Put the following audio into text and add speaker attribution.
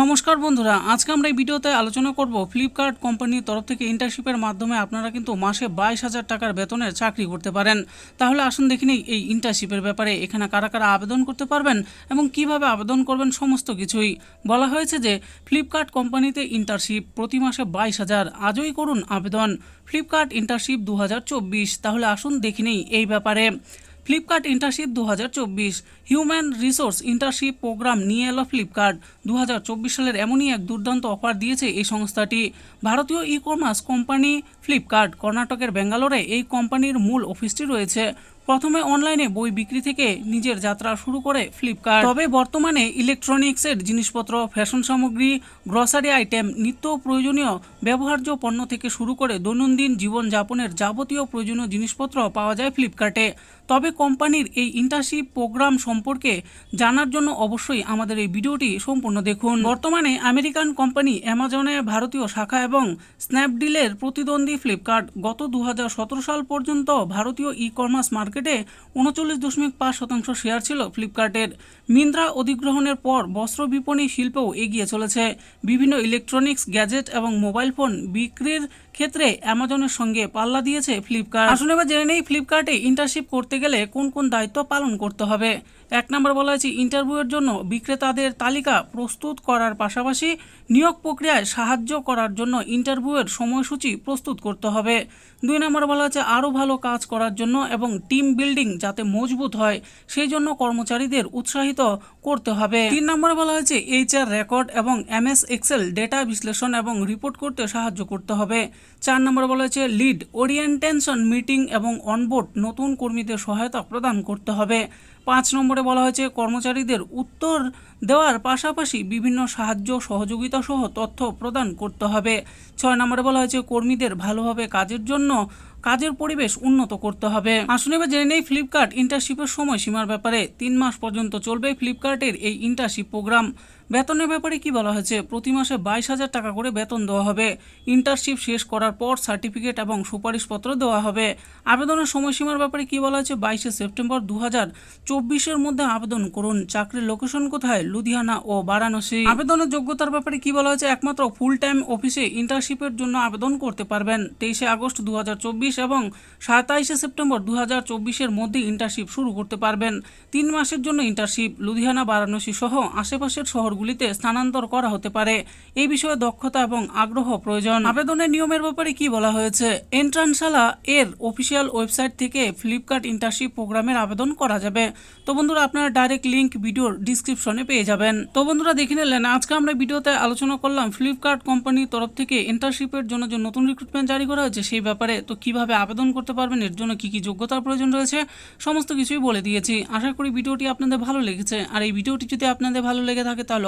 Speaker 1: নমস্কার বন্ধুরা, আজকে আমরা এই ভিডিওতে আলোচনা করব ফ্লিপকার্ট কোম্পানির তরফ থেকে ইন্টার্নশিপের মাধ্যমে আপনারা কিন্তু মাসে বাইশ হাজার টাকার বেতনের চাকরি করতে পারেন। তাহলে আসুন দেখে নিই এই ইন্টার্নশিপের ব্যাপারে এখানে কারা কারা আবেদন করতে পারবেন এবং কীভাবে আবেদন করবেন সমস্ত কিছুই। বলা হয়েছে যে ফ্লিপকার্ট কোম্পানিতে ইন্টার্নশিপ প্রতি মাসে বাইশ হাজার, আজই করুন আবেদন। ফ্লিপকার্ট ইন্টার্নশিপ দু হাজার চব্বিশ, তাহলে আসুন দেখে নিই এই ব্যাপারে। ফ্লিপকার্ট ইন্টারশিপ দু হাজার চব্বিশ। হিউম্যান রিসোর্স ইন্টারশিপ প্রোগ্রাম নিয়ে এলো ফ্লিপকার্ট। দু হাজার চব্বিশ সালের এমনই এক দুর্দান্ত অফার দিয়েছে এই সংস্থাটি। ভারতীয় ই কমার্স কোম্পানি ফ্লিপকার্ট। কর্ণাটকের ব্যাঙ্গালোরে এই কোম্পানির মূল অফিসটি রয়েছে। প্রথমে অনলাইনে বই বিক্রি থেকে নিজের যাত্রা শুরু করে ফ্লিপকার্ট তবে বর্তমানে ইলেকট্রনিক্সের জিনিসপত্র, ফ্যাশন সামগ্রী, গ্রসারি আইটেম, নিত্য প্রয়োজনীয় ব্যবহার্য পণ্য থেকে শুরু করে দৈনন্দিন জীবনযাপনের যাবতীয় প্রয়োজনীয় জিনিসপত্র পাওয়া যায় ফ্লিপকার্টে তবে কোম্পানির এই ইন্টার্নশিপ প্রোগ্রাম সম্পর্কে জানার জন্য অবশ্যই আমাদের এই ভিডিওটি সম্পূর্ণ দেখুন। বর্তমানে আমেরিকান কোম্পানি অ্যামাজনে ভারতীয় শাখা এবং স্ন্যাপডিলের প্রতিদ্বন্দ্বী ফ্লিপকার্ট গত দু হাজার সতেরো সাল পর্যন্ত ভারতীয় ই কমার্স মার্কেটে উনচল্লিশ দশমিক পাঁচ শতাংশ শেয়ার ছিল ফ্লিপকার্টের। মিন্দ্রা অধিগ্রহণের পর বস্ত্র বিপণী শিল্পও এগিয়ে চলেছে। বিভিন্ন ইলেকট্রনিক্স, গ্যাজেট এবং মোবাইল ফোন বিক্রির ক্ষেত্রে অ্যামাজনের সঙ্গে পাল্লা দিয়েছে ফ্লিপকার্ট। আসুন এবার জেনে নেই ফ্লিপকার্টে ইন্টার্নশিপ করতে গেলে কোন কোন দায়িত্ব পালন করতে হবে। এক নম্বর বলা হয়েছে ইন্টারভিউয়ের জন্য বিক্রেতাদের তালিকা প্রস্তুত করার পাশাপাশি নিয়োগ প্রক্রিয়ায় সাহায্য করার জন্য ইন্টারভিউয়ের সময়সূচি প্রস্তুত করতে হবে। দুই নম্বর বলা হয়েছে, আরও ভালো কাজ করার জন্য এবং টিম বিল্ডিং যাতে মজবুত হয়, সেই জন্য কর্মচারীদের উৎসাহিত করতে হবে। তিন নম্বরে বলা হয়েছে এইচআর রেকর্ড এবং এমএস এক্সেল ডেটা বিশ্লেষণ এবং রিপোর্ট করতে সাহায্য করতে হবে। চার নম্বরে বলা হয়েছে লিড ওরিয়েন্টেশন মিটিং এবং অনবোর্ড নতুন কর্মীদের সহায়তা প্রদান করতে হবে। পাঁচ নম্বরে বলা হয়েছে, কর্মচারীদের উত্তর দেওয়ার পাশাপাশি বিভিন্ন সাহায্য সহযোগিতা সহ তথ্য প্রদান করতে হবে। ছয় নম্বরে বলা হয়েছে, কর্মীদের ভালোভাবে কাজের জন্য কাজের পরিবেশ উন্নত করতে হবে। আসুন এবার জেনে নেই ফ্লিপকার্ট ইন্টার্নশিপের সময়সীমার ব্যাপারে। তিন মাস পর্যন্ত চলবে ফ্লিপকার্টের এই ইন্টার্নশিপ প্রোগ্রাম বেতনের ব্যাপারে কি বলা হয়েছে? প্রতি মাসে বাইশ হাজার টাকা করে বেতন দেওয়া হবে। ইন্টার্নশিপ শেষ করার পর সার্টিফিকেট এবং সুপারিশপত্র দেওয়া হবে। আবেদনের সময়সীমার ব্যাপারে কি বলা হয়েছে? বাইশে সেপ্টেম্বর দু হাজার চব্বিশের মধ্যে আবেদন করুন। চাকরির লোকেশন কোথায়? লুধিয়ানা ও বারাণসী। আবেদনের যোগ্যতার ব্যাপারে কি বলা হয়েছে? একমাত্র ফুল টাইম অফিসে ইন্টার্নশিপের জন্য আবেদন করতে পারবেন। তেইশে আগস্ট দু হাজার চব্বিশ এবং সাতাইশে সেপ্টেম্বর দু হাজার চব্বিশের মধ্যে ইন্টার্নশিপ শুরু করতে পারবেন। তিন মাসের জন্য ইন্টার্নশিপ লুধিয়ানা, বারাণসী সহ আশেপাশের শহরগুলিতে স্থানান্তর করা হতে পারে। এই বিষয়ে দক্ষতা এবং আগ্রহ প্রয়োজন। আবেদনের নিয়মের ব্যাপারে কি বলা হয়েছে? এন্ট্রান্সালা এর অফিসিয়াল ওয়েবসাইট থেকে ফ্লিপকার্ট ইন্টার্নশিপ প্রোগ্রামের আবেদন করা যাবে। তো বন্ধুরা, আপনারা ডাইরেক্ট লিঙ্ক ভিডিওর ডিসক্রিপশনে পেয়ে যাবেন। তো বন্ধুরা, দেখে নিলেন, আজকে আমরা ভিডিওতে আলোচনা করলাম ফ্লিপকার্ট কোম্পানির তরফ থেকে ইন্টার্নশিপের জন্য যে নতুন রিক্রুটমেন্ট জারি করা হয়েছে সেই ব্যাপারে। তো কীভাবে আবেদন করতে পারবেন, এর জন্য কি কি যোগ্যতার প্রয়োজন রয়েছে, সমস্ত কিছুই বলে দিয়েছি। আশা করি ভিডিওটি আপনাদের ভালো লেগেছে। আর এই ভিডিওটি যদি আপনাদের ভালো লেগে থাকে, তাহলে